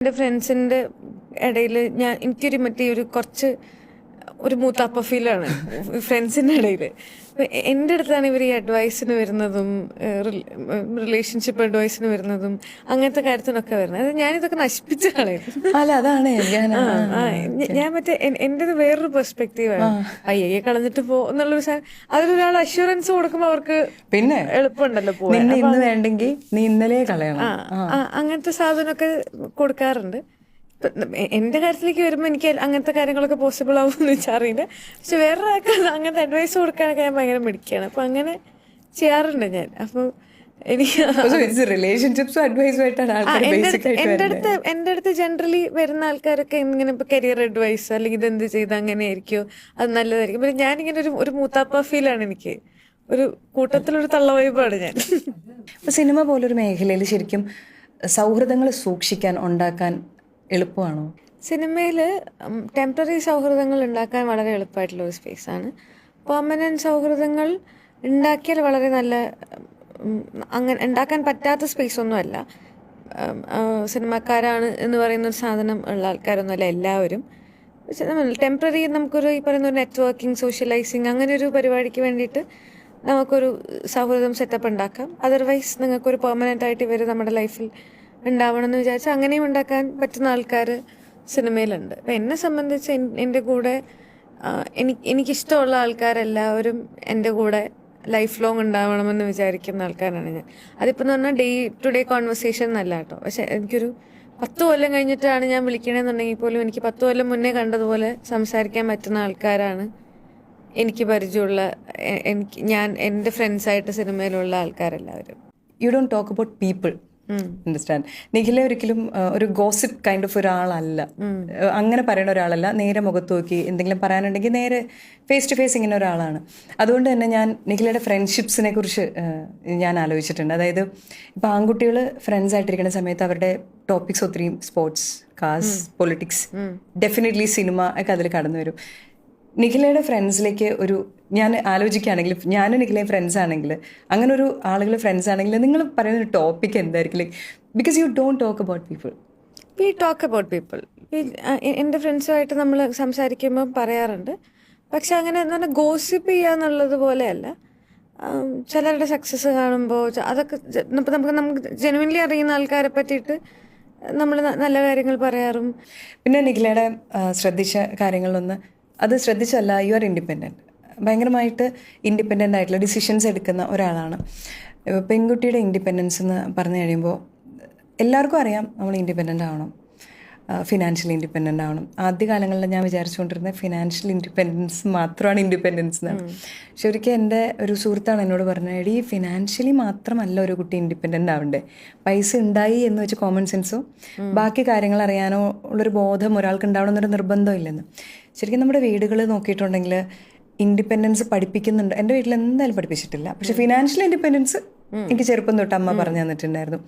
എന്റെ ഫ്രണ്ട്സിന്റെ ഇടയിൽ ഞാൻ എനിക്കൊരു മറ്റേ ഒരു കുറച്ച് ഒരു മൂത്താപ്പ ഫീലാണ് ഫ്രണ്ട്സിന്റെ ഇടയിൽ എന്റെ അടുത്താണ് ഇവർ ഈ അഡ്വൈസിന് വരുന്നതും റിലേഷൻഷിപ്പ് അഡ്വൈസിന് വരുന്നതും അങ്ങനത്തെ കാര്യത്തിനൊക്കെ വരുന്നത്. ഞാനിതൊക്കെ നശിപ്പിച്ച കളയും അല്ല അതാണ്. ഞാൻ മറ്റേ എന്റെത് വേറൊരു പെർസ്പെക്റ്റീവാണ് അയ്യേ കളഞ്ഞിട്ട് പോ എന്നുള്ളൊരു സാധനം അതിലൊരാൾ അഷുറൻസ് കൊടുക്കുമ്പോൾ അവർക്ക് പിന്നെ എളുപ്പമുണ്ടല്ലോ ഇന്ന് വേണ്ടെങ്കിൽ നീ ഇന്നലെ കളയണം. അങ്ങനത്തെ സാധനമൊക്കെ കൊടുക്കാറുണ്ട്. എന്റെ കാര്യത്തിലേക്ക് വരുമ്പോൾ എനിക്ക് അങ്ങനത്തെ കാര്യങ്ങളൊക്കെ പോസിബിൾ ആവുമെന്ന് വെച്ചറിയില്ല പക്ഷെ വേറെ ആൾക്ക് അങ്ങനത്തെ അഡ്വൈസ് കൊടുക്കാനൊക്കെ ഞാൻ ഭയങ്കര മിടിക്കുകയാണ് അപ്പൊ അങ്ങനെ ചെയ്യാറുണ്ട് ഞാൻ. അപ്പൊ എനിക്ക് റിലേഷൻഷിപ്സും അഡ്വൈസും ആയിട്ടാണ് ആ, ആൾക്കാർ എന്റെ ബേസിക് അടുത്ത് എന്റെ അടുത്ത് ജനറലി വരുന്ന ആൾക്കാരൊക്കെ ഇങ്ങനെ കരിയർ അഡ്വൈസ് അല്ലെങ്കിൽ ഇതെന്ത് ചെയ്ത് അങ്ങനെ ആയിരിക്കോ അത് നല്ലതായിരിക്കും. പിന്നെ ഞാനിങ്ങനെ ഒരു ഒരു മൂത്താപ്പ ഫീലാണ് എനിക്ക്. ഒരു കൂട്ടത്തിലൊരു തള്ള വൈബാണ് ഞാൻ. സിനിമ പോലൊരു മേഖലയിൽ ശരിക്കും സൗഹൃദങ്ങൾ സൂക്ഷിക്കാൻ ഉണ്ടാക്കാൻ എളുപ്പമാണോ? സിനിമയിൽ ടെമ്പററി സൗഹൃദങ്ങൾ ഉണ്ടാക്കാൻ വളരെ എളുപ്പമായിട്ടുള്ള ഒരു ആണ്. പെർമനന്റ് സൗഹൃദങ്ങൾ ഉണ്ടാക്കിയാൽ വളരെ നല്ല അങ്ങനെ ഉണ്ടാക്കാൻ പറ്റാത്ത സ്പേസ് ഒന്നുമല്ല സിനിമക്കാരാണ് എന്ന് പറയുന്ന ഒരു സാധനം ഉള്ള ആൾക്കാരൊന്നുമല്ല എല്ലാവരും. ടെമ്പററി നമുക്കൊരു ഈ പറയുന്ന ഒരു നെറ്റ്വർക്കിംഗ് സോഷ്യലൈസിങ് അങ്ങനെ ഒരു പരിപാടിക്ക് വേണ്ടിയിട്ട് നമുക്കൊരു സൗഹൃദം സെറ്റപ്പ് ഉണ്ടാക്കാം. അതർവൈസ് നിങ്ങൾക്കൊരു പെർമനന്റ് ആയിട്ട് ഇവർ നമ്മുടെ ലൈഫിൽ ഉണ്ടാവണം എന്ന് വിചാരിച്ചാൽ അങ്ങനെയും ഉണ്ടാക്കാൻ പറ്റുന്ന ആൾക്കാർ സിനിമയിലുണ്ട്. അപ്പം എന്നെ സംബന്ധിച്ച് എന്റെ കൂടെ എനിക്ക് എനിക്കിഷ്ടമുള്ള ആൾക്കാരെല്ലാവരും എന്റെ കൂടെ ലൈഫ് ലോങ് ഉണ്ടാവണമെന്ന് വിചാരിക്കുന്ന ആൾക്കാരാണ് ഞാൻ. അതിപ്പോൾ എന്ന് പറഞ്ഞാൽ ഡേ ടു ഡേ കോൺവെർസേഷൻ എന്നല്ല കേട്ടോ. പക്ഷെ എനിക്കൊരു പത്ത് കൊല്ലം കഴിഞ്ഞിട്ടാണ് ഞാൻ വിളിക്കണമെന്നുണ്ടെങ്കിൽ പോലും എനിക്ക് പത്ത് കൊല്ലം മുന്നേ കണ്ടതുപോലെ സംസാരിക്കാൻ പറ്റുന്ന ആൾക്കാരാണ് എനിക്ക് പരിചയമുള്ള എനിക്ക് ഞാൻ എന്റെ ഫ്രണ്ട്സായിട്ട് സിനിമയിലുള്ള ആൾക്കാരെല്ലാവരും. You don't talk about people understand Nikhila ഒരിക്കലും ഒരു ഗോസിപ്പ് കൈൻഡ് ഓഫ് ഒരാളല്ല. അങ്ങനെ പറയുന്ന ഒരാളല്ല. നേരെ മുഖത്ത് നോക്കി എന്തെങ്കിലും പറയാനുണ്ടെങ്കിൽ നേരെ ഫേസ് ടു ഫേസ് ഇങ്ങനെ ഒരാളാണ്. അതുകൊണ്ട് തന്നെ ഞാൻ നിഖിലയുടെ ഫ്രണ്ട്ഷിപ്സിനെ കുറിച്ച് ഞാൻ ആലോചിച്ചിട്ടുണ്ട്. അതായത് ഇപ്പം ആൺകുട്ടികൾ ഫ്രണ്ട്സ് ആയിട്ടിരിക്കുന്ന സമയത്ത് അവരുടെ ടോപ്പിക്സ് ഒത്തിരി സ്പോർട്സ് കാസ് പൊളിറ്റിക്സ് ഡെഫിനറ്റ്ലി സിനിമ ഒക്കെ അതിൽ കടന്നു വരും നിഖിലയുടെ ഫ്രണ്ട്സിലേക്ക് ഒരു ഞാൻ ആലോചിക്കുകയാണെങ്കിൽ ഞാനും നിഖിലയും ഫ്രണ്ട്സ് ആണെങ്കിൽ അങ്ങനെ ഒരു ആളുകൾ ഫ്രണ്ട്സ് ആണെങ്കിൽ നിങ്ങൾ പറയുന്ന ഒരു ടോപ്പിക് എന്തായിരിക്കും? Like because you don't talk about people we talk about people എന്റെ ഫ്രണ്ട്സുമായിട്ട് നമ്മൾ സംസാരിക്കുമ്പോൾ പറയാറുണ്ട്. പക്ഷെ അങ്ങനെ എന്ന് പറഞ്ഞാൽ ഗോസിപ്പ് ചെയ്യുക എന്നുള്ളത് പോലെയല്ല. ചിലരുടെ സക്സസ് കാണുമ്പോൾ അതൊക്കെ ഇപ്പം നമുക്ക് നമുക്ക് ജെനുവിൻലി അറിയുന്ന ആൾക്കാരെ പറ്റിയിട്ട് നമ്മൾ നല്ല കാര്യങ്ങൾ പറയാറും. പിന്നെ നിഖിലയുടെ ശ്രദ്ധിച്ച കാര്യങ്ങളിലൊന്ന് അത് ശ്രദ്ധിച്ചല്ല യു ആർ ഇൻഡിപെൻഡന്റ് ഭയങ്കരമായിട്ട് ഇൻഡിപെൻഡന്റ് ആയിട്ടുള്ള ഡിസിഷൻസ് എടുക്കുന്ന ഒരാളാണ്. പെൺകുട്ടിയുടെ ഇൻഡിപെൻഡൻസ് എന്ന് പറഞ്ഞു കഴിയുമ്പോൾ എല്ലാവർക്കും അറിയാം നമ്മൾ ഇൻഡിപെൻഡന്റ് ആവണം. ഫിനാൻഷ്യൽ ഇൻഡിപെൻഡന്റ് ആവണം. ആദ്യ കാലങ്ങളിൽ ഞാൻ വിചാരിച്ചുകൊണ്ടിരുന്ന ഫിനാൻഷ്യൽ ഇൻഡിപെൻഡൻസ് മാത്രമാണ് ഇൻഡിപെൻഡൻസ് എന്നാണ് പക്ഷെ ഒരിക്കൽ എന്റെ ഒരു സുഹൃത്താണ് എന്നോട് പറഞ്ഞത് ഈ ഫിനാൻഷ്യലി മാത്രമല്ല ഒരു കുട്ടി ഇൻഡിപെൻഡന്റ് ആവണ്ടേ. പൈസ ഉണ്ടായി എന്ന് വെച്ച് കോമൺ സെൻസോ ബാക്കി കാര്യങ്ങൾ അറിയാനോ ഉള്ളൊരു ബോധം ഒരാൾക്ക് ഉണ്ടാവണം എന്നൊരു നിർബന്ധം ഇല്ലെന്ന്. ശരിക്കും നമ്മുടെ വീടുകൾ നോക്കിയിട്ടുണ്ടെങ്കിൽ ഇൻഡിപെൻഡൻസ് പഠിപ്പിക്കുന്നുണ്ട്. എന്റെ വീട്ടിൽ എന്തായാലും പഠിപ്പിച്ചിട്ടില്ല. പക്ഷെ ഫിനാൻഷ്യൽ ഇൻഡിപെൻഡൻസ് എനിക്ക് ചെറുപ്പം തൊട്ട് അമ്മ പറഞ്ഞു തന്നിട്ടുണ്ടായിരുന്നു.